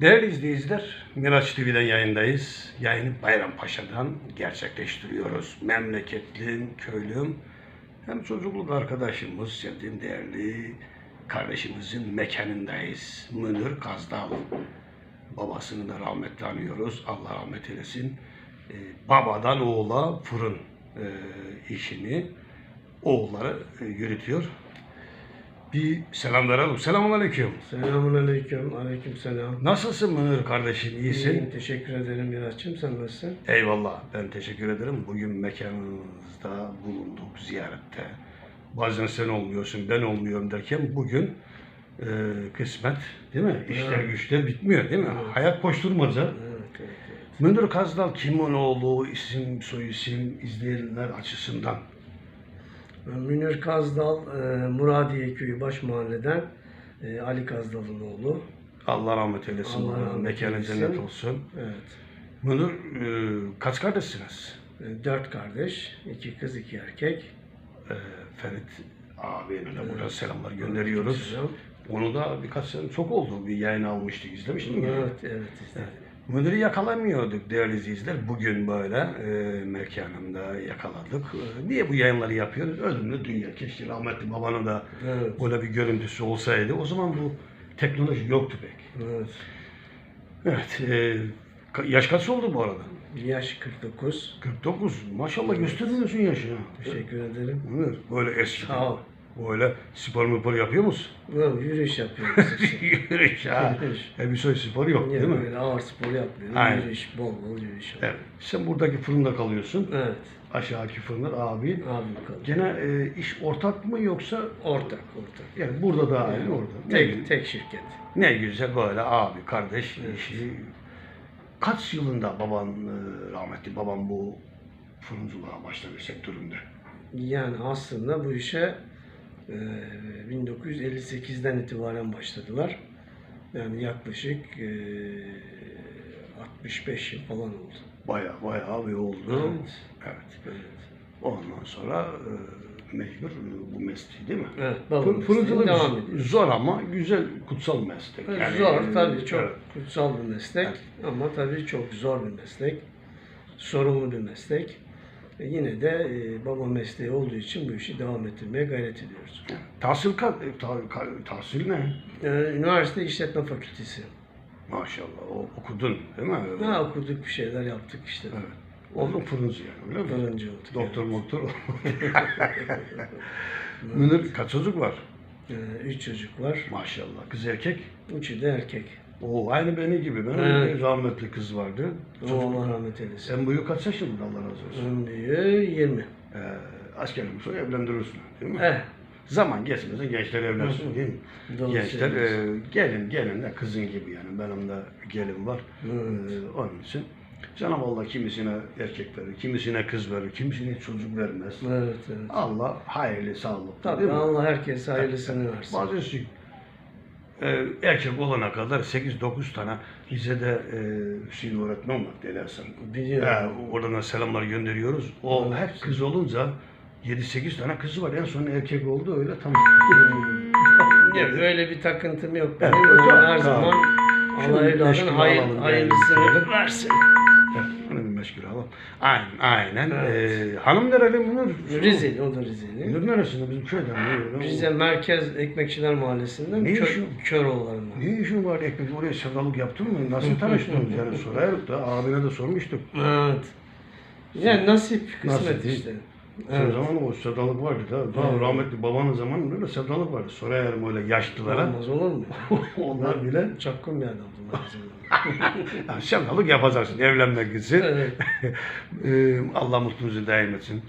Değerli izleyiciler, Miraç TV'den yayındayız. Yayını Bayrampaşa'dan gerçekleştiriyoruz. Memleketlim, köylüm, hem çocukluk arkadaşımız, sevdiğim değerli kardeşimizin mekanındayız. Münir Kazdal. Babasını da rahmetle anıyoruz. Allah rahmet eylesin. Ee, babadan oğula fırın e, işini oğulları e, yürütüyor. Bir selam verelim. Selamun aleyküm. Selamun aleyküm. Aleyküm selam. Nasılsın Münir kardeşim? İyisin? İyiyim, teşekkür ederim Miraç'cığım. Sen nasılsın? Eyvallah. Ben teşekkür ederim. Bugün mekanınızda bulunduk ziyarette. Bazen sen olmuyorsun, ben olmuyorum derken bugün e, kısmet değil mi? İşler Evet. güçler bitmiyor değil mi? Evet. Hayat koşturmaca. Evet, evet, evet. Münir Kazdal kimin oğlu, isim, soy isim, izleyenler açısından. Münir Kazdal, e, Muradiye Köyü Baş Mahalle'den e, Ali Kazdal'ın oğlu. Allah rahmet eylesin. Allah rahmet Mekanı cennet olsun. Evet. Münir e, kaç kardeşsiniz? Dört kardeş, iki kız, iki erkek. Ferit abine de buradan selamlar gönderiyoruz. Selam. Onu da birkaç sene çok oldu bir yayın almıştık izlemiştin mi? Evet, evet. Münir'i yakalamıyorduk değerli izleyiciler. Bugün böyle e, mekanımda yakaladık. E, niye bu yayınları yapıyoruz? Ölümlü dünya. Keşke rahmetli babanın da Evet, böyle bir görüntüsü olsaydı. O zaman bu teknoloji yoktu pek. evet. Evet. E, yaş kaç oldu bu arada? Yaş 49. 49. Maşallah göstermiyorsun yaşı. Teşekkür ederim. Münir, böyle eski. Sağ ol. Böyle spor mupor yapıyor musun? Böyle yürüyüş yapıyoruz. Yürüyüş ha. Yürüyüş. E bir soy spor yok değil mi? böyle ağır spor yapmıyorum. Aynen. Yürüyüş, bol bol yürüyüş. Evet. Sen buradaki fırında kalıyorsun. Evet. Aşağıki fırında abi. Abim kaldı. Gene e, iş ortak mı yoksa Ortak, ortak. yani burada da aynı orada. Ne, Tek, tek şirket. ne güzel böyle abi kardeş Evet. işi. Kaç yılında baban e, rahmetli babam bu fırıncılığa başladı sektöründe? Yani aslında bu işe 1958'den itibaren başladılar. Yani yaklaşık e, 65 yıl falan oldu. Baya baya abi oldu. Evet. Evet. Evet. Ondan sonra e, mecbur e, bu mesleği değil mi? Evet, Fır- Fırıncılık devam ediyor. zor ama güzel kutsal meslek. Evet, Yani, zor e, tabii çok evet. kutsal bir meslek Evet. ama tabii çok zor bir meslek. Sorumlu bir meslek. E, yine de e, baba mesleği olduğu için bu işi devam ettirmeye gayret ediyoruz. Tahsil, ka- e, ta- ka- tahsil ne? E, Üniversite İşletme Fakültesi. Maşallah o, okudun değil mi? Ne okuduk bir şeyler yaptık işte. Evet. Oldun fırıncı yani öyle mi? Fırıncı olduk. Doktor evet. moktor. Münir kaç çocuk var? E, üç çocuk var. Maşallah. Kız erkek. Üçü de erkek. Oo aynı beni gibi. Benim Evet. bir rahmetli kız vardı. O Çocuk. Allah rahmet eylesin. En büyük kaç yaşında Allah razı olsun. En büyüğü 20. Ee, askerlik sonra evlendirirsin değil mi? Eh, Zaman geçmeden gençler evlensin değil mi? Doğru gençler söylüyorsun. e, gelin gelin de kızın gibi yani benim de gelin var. Evet. Ee, onun için Cenab-ı Allah kimisine erkek verir, kimisine kız verir, kimisine çocuk vermez. evet evet. Allah hayırlı, sağlıklı Tabii değil mi? Allah herkese hayırlısını versin. Şey, e, erkek olana kadar 8-9 tane lisede e, Hüseyin öğretmen. Biliyorum. E, oradan da selamlar gönderiyoruz. O Evet. hep kız olunca 7-8 tane kızı var. En son erkek oldu öyle tamam. Ya öyle bir takıntım yok Evet, benim. her zaman Allah evladın hayır, hayırlısını versin. Evet, Aynen, aynen. Evet. E, hanım nereli Münir? Rizeli, o da Rizeli. Münir neresinde? Bizim köyden. mi? Rize Merkez Ekmekçiler Mahallesi'nden Ne Kö işin? Köroğulları'ndan. Ne işin var ekmek? Oraya sevdalık yaptın mı? Nasıl tanıştınız? yani sorardık da abine de sormuştuk. Evet. Yani nasip, kısmet Nasip işte. O Evet. zaman o sevdalık vardı da. Daha Evet. rahmetli babanın zamanında da sevdalık vardı. Sorarım öyle yaşlılara. Olmaz olur mu? Onlar bile Çakın bir adamdım sevdalık yapacaksın. Evlenmek için. evet. Ee, Allah mutluluğunuzu daim etsin.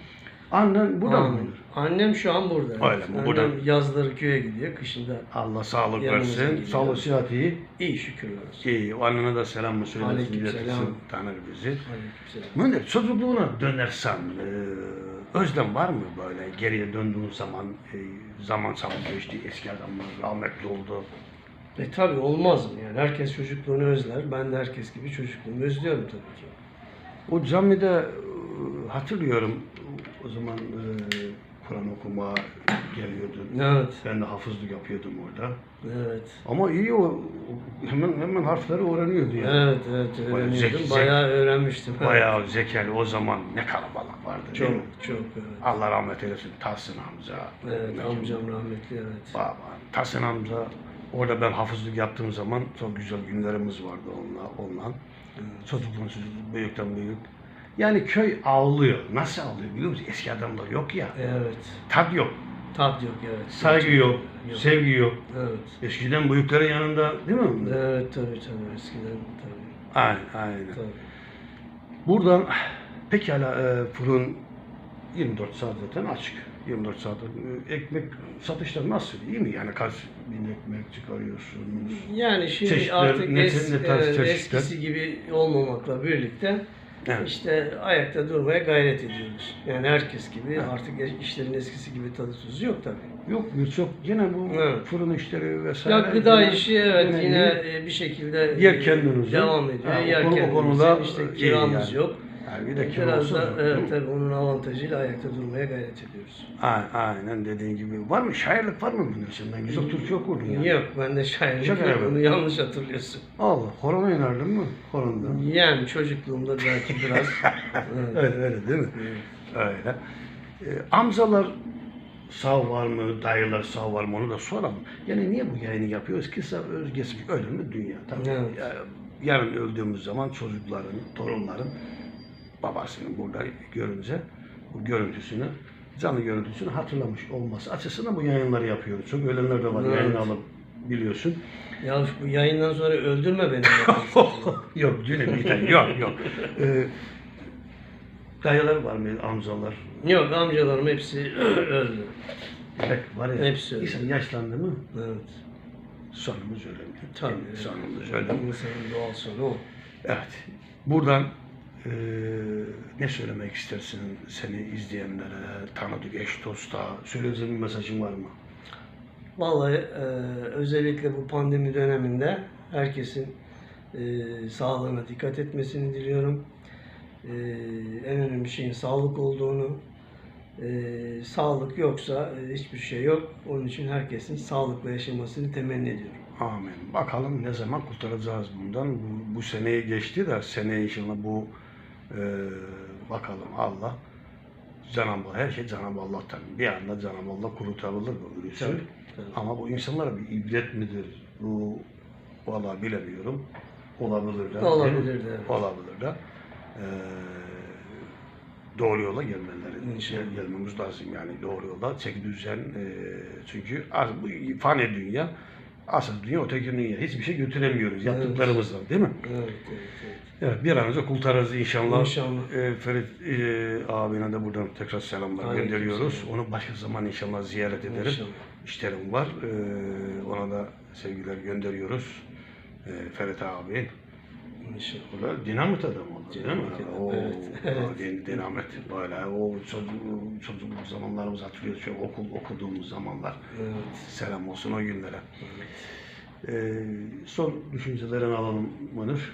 Annen burada mı? Annem şu an burada. Öyle mi? Annem Burada. yazları köye gidiyor, kışında Allah sağlık versin. Sağlık sıhhat iyi. iyi şükür olsun. İyi. O annene de selam mı söylesin? Aleykümselam. Tanır bizi. Aleykümselam. Münir çocukluğuna dönersen e, özlem var mı böyle geriye döndüğün zaman e, zaman zaman geçti eski adamlar rahmetli oldu. E tabi olmaz mı yani? Herkes çocukluğunu özler. Ben de herkes gibi çocukluğumu özlüyorum tabii ki. O camide e, hatırlıyorum o zaman e, Kur'an okuma geliyordun. Evet. Ben de hafızlık yapıyordum orada. Evet. Ama iyi o hemen hemen harfleri öğreniyordu yani. Evet, evet Bayağı öğreniyordum. zeki- Bayağı öğrenmiştim. Bayağı zekalı o zaman ne kalabalık vardı değil Çok, mi? çok evet. Allah rahmet eylesin Tahsin Hamza. Evet, amcam rahmetli evet. Baba, Tahsin Hamza orada ben hafızlık yaptığım zaman çok güzel günlerimiz vardı onunla. onunla. Çocukluğun çocuk, büyükten büyük. Yani köy ağlıyor. Nasıl ağlıyor biliyor musun? Eski adamlar yok ya. Evet. Tat yok, Tat yok evet. saygı yok, Yok. sevgi yok. Evet. Eskiden büyüklerin yanında değil mi? Evet tabii tabii eskiden tabii. Aynen, aynen. tabii. Buradan pekala e, fırın 24 saat zaten açık. 24 saat e, ekmek satışları nasıl iyi mi? Yani kaç bin ekmek çıkarıyorsunuz? Yani şimdi Çeşitler, artık ne- es- ne tarz evet, çeşitler? eskisi gibi olmamakla birlikte Evet. işte ayakta durmaya gayret ediyoruz. Yani herkes gibi Evet. artık işlerin eskisi gibi tadı tuzu yok tabii. Yok birçok yine bu Evet. fırın işleri vesaire. Ya gıda yine- işi evet yine yine e, bir şekilde Yer e, kendiniz, devam ediyor. Ha, Yer o konuda işte kiramız yani. yok. Bir de kira Biraz olsa da evet mi? tabii onun avantajıyla ayakta durmaya gayret ediyoruz. A- Aynen dediğin gibi. Var mı? Şairlik var mı bunun içinden? Güzel Türkçe okurdun yani. Yok ben de şairlik Şaka yok. yapıyorum. Onu yanlış hatırlıyorsun. Allah. Horon oynardın mı? Horonda. Yani çocukluğumda belki biraz. evet. Öyle öyle değil mi? Öyle. Ee, amcalar sağ var mı, dayılar sağ var mı onu da soralım. Yani niye bu yayını yapıyoruz? Kısa özgesi ölür mü dünya? Tabii. Evet. Ya, yarın öldüğümüz zaman çocukların, torunların babasını burada görünce bu görüntüsünü, canlı görüntüsünü hatırlamış olması açısından bu yayınları yapıyoruz. Çok ölenler de var. Evet. Yayın alıp biliyorsun. Ya bu yayından sonra öldürme beni. yok Cüneyt bir yok yok. Ee, dayılar var mı amcalar? Yok amcalarım hepsi öldü. Pek var ya. Hepsi öyle. İnsan yaşlandı mı Evet. sonumuz ölüm. Tabii. Sonumuz ölüm. İnsanın doğal sonu o. Evet. Buradan eee, ne söylemek istersin seni izleyenlere, tanıdık eş dosta, söyleyeceğin bir mesajın var mı? Vallahi e, özellikle bu pandemi döneminde herkesin e, sağlığına dikkat etmesini diliyorum. E, en önemli şeyin sağlık olduğunu, e, sağlık yoksa e, hiçbir şey yok. Onun için herkesin sağlıklı yaşamasını temenni ediyorum. Amin. Bakalım ne zaman kurtaracağız bundan. Bu, bu seneyi geçti de seneye inşallah bu eee, bakalım Allah Cenab-ı her şey Cenab-ı Allah'tan. Bir anda Cenab-ı Allah kurtarılır bu virüsü. Tabii, tabii. Ama bu insanlara bir ibret midir? Bu vallahi bilemiyorum. Olabilir de. Olabilir de, evet. Olabilir de. Ee, doğru yola gelmeleri, gel- gelmemiz lazım yani doğru yola. Çeki düzen e, çünkü az, bu fani dünya asıl dünya öteki dünya. Hiçbir şey götüremiyoruz yaptıklarımızdan değil mi? Evet, evet, evet. Evet bir an önce kurtarırız inşallah. İnşallah. E, Ferit e, abine de buradan tekrar selamlar Aleyküm gönderiyoruz. selam. Onu başka zaman inşallah ziyaret ederim. İnşallah. İşlerim var. E, ona da sevgiler gönderiyoruz. E, Ferit abi. Burada dinamit adam değil mi? Dinamit adam, O, evet, evet. dinamit böyle o çocuk, çocukluk zamanlarımızı hatırlıyoruz. Şöyle okul okuduğumuz zamanlar. Evet. Selam olsun o günlere. E, son düşüncelerini alalım Münir.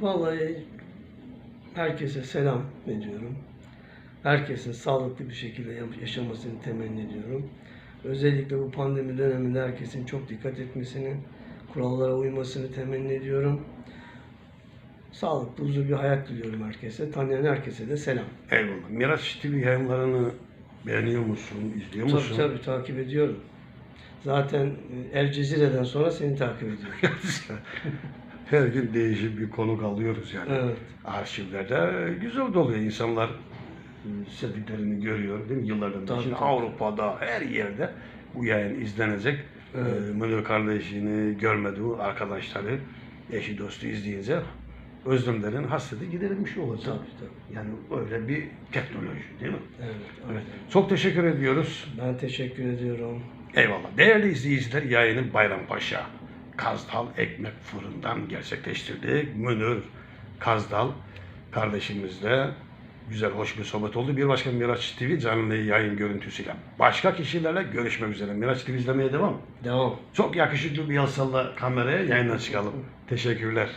Vallahi herkese selam ediyorum. Herkesin sağlıklı bir şekilde ya- yaşamasını temenni ediyorum. Özellikle bu pandemi döneminde herkesin çok dikkat etmesini, kurallara uymasını temenni ediyorum. Sağlıklı, huzurlu bir hayat diliyorum herkese. Tanıyan herkese de selam. Eyvallah. Miraç TV yayınlarını beğeniyor musun, izliyor musun? Tabii tabii takip ediyorum. Zaten e, El Cezire'den sonra seni takip ediyorum. Her gün değişik bir konuk alıyoruz yani. Evet. Arşivlerde güzel doluyor. İnsanlar e, sevdiklerini görüyor değil mi? Yıllardan. Tabii, Şimdi tabii. Avrupa'da her yerde bu yayın izlenecek. Evet. Ee, Münir kardeşini görmediği arkadaşları, eşi dostu izleyince özlemlerin hasreti giderilmiş olacak. Tabii tabii. Yani öyle bir teknoloji değil mi? Evet. Evet. Çok teşekkür ediyoruz. Ben teşekkür ediyorum. Eyvallah. Değerli izleyiciler yayını Bayrampaşa Kazdal Ekmek Fırından gerçekleştirdik. Münir Kazdal kardeşimizle güzel, hoş bir sohbet oldu. Bir başka Miraç TV canlı yayın görüntüsüyle. Başka kişilerle görüşmek üzere. Miraç TV izlemeye devam. Devam. Çok yakışıklı bir yasalla kameraya yayına çıkalım. Teşekkürler.